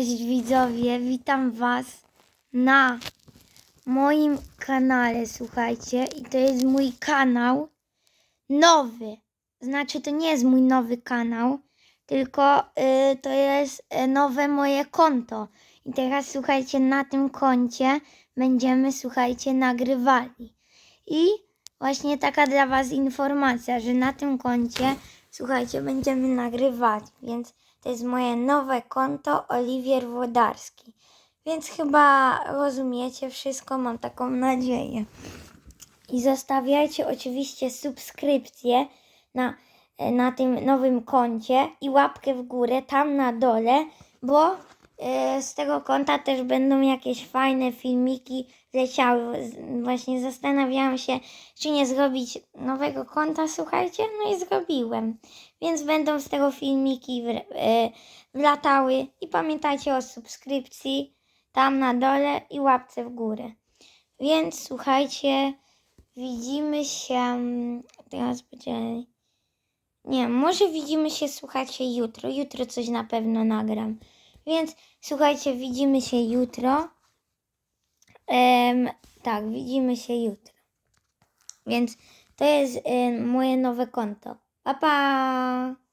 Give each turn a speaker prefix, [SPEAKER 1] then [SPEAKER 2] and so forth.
[SPEAKER 1] Cześć widzowie, witam was na moim kanale, słuchajcie. I to jest mój kanał nowy. Znaczy, to nie jest mój nowy kanał, tylko y, to jest y, nowe moje konto. I teraz, słuchajcie, na tym koncie będziemy, słuchajcie, nagrywali. I właśnie taka dla was informacja, że na tym koncie, słuchajcie, będziemy nagrywać, więc to jest moje nowe konto Oliwier Włodarski. Więc chyba rozumiecie wszystko, mam taką nadzieję. I zostawiajcie oczywiście subskrypcję na, na tym nowym koncie i łapkę w górę tam na dole, bo z tego konta też będą jakieś fajne filmiki leciały. Właśnie zastanawiałam się, czy nie zrobić nowego konta, słuchajcie, no i zrobiłem. Więc będą z tego filmiki e, wlatały i pamiętajcie o subskrypcji tam na dole i łapce w górę. Więc słuchajcie, widzimy się teraz będzie nie, może widzimy się, słuchajcie, jutro. Jutro coś na pewno nagram. Więc słuchajcie, widzimy się jutro. Em, tak, widzimy się jutro. Więc to jest em, moje nowe konto. Pa pa!